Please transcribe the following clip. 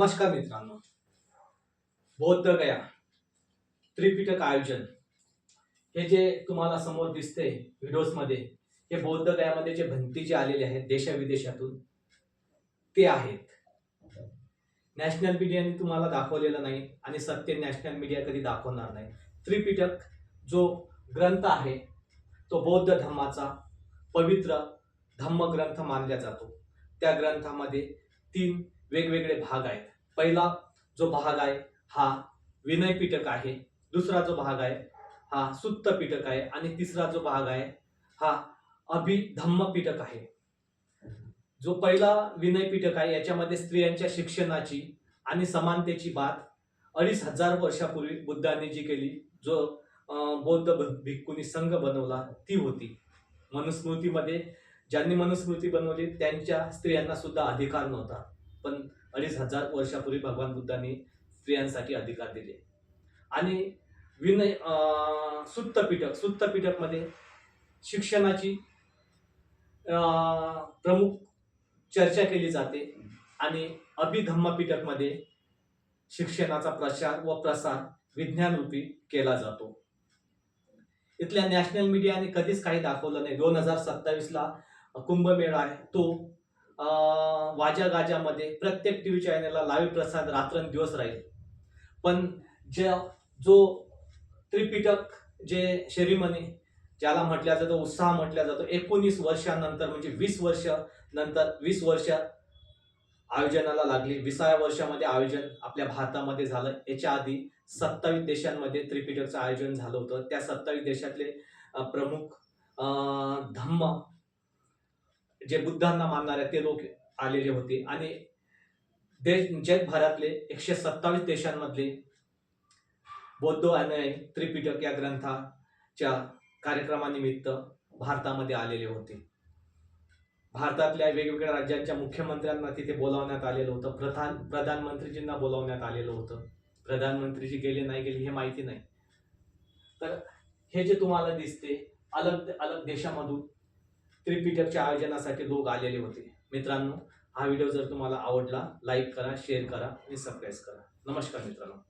नमस्कार मित्रांनो. बौद्ध गया त्रिपिटक आयोजन. हे जे तुम्हाला समोर दिसते व्हिडिओजमध्ये हे बौद्ध गयामध्ये जे भंती जे आलेले आहेत देशाविदेशातून ते आहेत. नॅशनल मीडियाने तुम्हाला दाखवलेलं नाही आणि सत्य नॅशनल मीडिया कधी दाखवणार नाही. त्रिपिटक जो ग्रंथ आहे तो बौद्ध धर्माचा पवित्र धम्मग्रंथ मानला जातो. त्या ग्रंथामध्ये तीन वेगवेगळे भाग आहेत. पहिला जो भाग आहे हा विनय पिटक आहे. दुसरा जो भाग आहे हा सुत्त पिटक आहे. आणि तिसरा जो भाग आहे हा अभिधम्म पिटक आहे. जो पहिला विनय पिटक आहे याच्यामध्ये स्त्रियांच्या शिक्षणाची आणि समानतेची बात अडीच हजार वर्षापूर्वी बुद्धांनी जी केली जो बौद्ध भ- भिक्खूंनी संघ बनवला ती होती. मनुस्मृतीमध्ये ज्यांनी मनुस्मृती बनवली त्यांच्या स्त्रियांना सुद्धा अधिकार नव्हता. पण अडीच हजार वर्षापूर्वी भगवान बुद्धांनी स्त्रियांसाठी अधिकार दिले. आणि विनय सुत्तपीठक सुत्त सुत्त शिक्षणाची प्रमुख चर्चा केली जाते आणि अभिधम्मपीठकमध्ये शिक्षणाचा प्रचार व प्रसार विज्ञानरूपी केला जातो. इथल्या नॅशनल मीडियाने कधीच काही दाखवलं नाही. दोन हजार सत्तावीसला कुंभमेळा आहे. तो वाजा गाजामध्ये प्रत्येक टी व्ही चॅनलला लाईव्ह प्रसाद रात्रंदिवस राहील. पण ज्या जो त्रिपिटक जे शेरीमनी ज्याला म्हटल्या जातो उत्साह म्हटला जातो एकोणीस वर्षानंतर म्हणजे वीस वर्ष नंतर वीस वर्ष आयोजनाला लागली. विसाव्या वर्षामध्ये आयोजन आपल्या भारतामध्ये झालं. याच्या आधी सत्तावीस देशांमध्ये त्रिपिटकचं आयोजन झालं होतं. त्या सत्तावीस देशातले प्रमुख धम्म जे बुद्धांना मानणारे ते लोक आलेले होते. आणि देश जगभरातले एकशे सत्तावीस देशांमधले बौद्ध अनुयायी त्रिपिटक या ग्रंथाच्या कार्यक्रमानिमित्त भारतामध्ये आलेले होते. भारतातल्या वेगवेगळ्या राज्यांच्या मुख्यमंत्र्यांना तिथे बोलावण्यात आलेलं होतं. प्रधान प्रधानमंत्रीजींना बोलावण्यात आलेलं होतं. प्रधानमंत्रीजी गेले नाही गेले हे माहिती नाही. तर हे जे तुम्हाला दिसते अलग अलग देशामधून त्रिपिटकच्या आयोजनासाठी लोक आलेले होते. मित्रांनो हा व्हिडिओ जर तुम्हाला आवडला लाईक करा शेअर करा आणि सबस्क्राईब करा. नमस्कार मित्रांनो.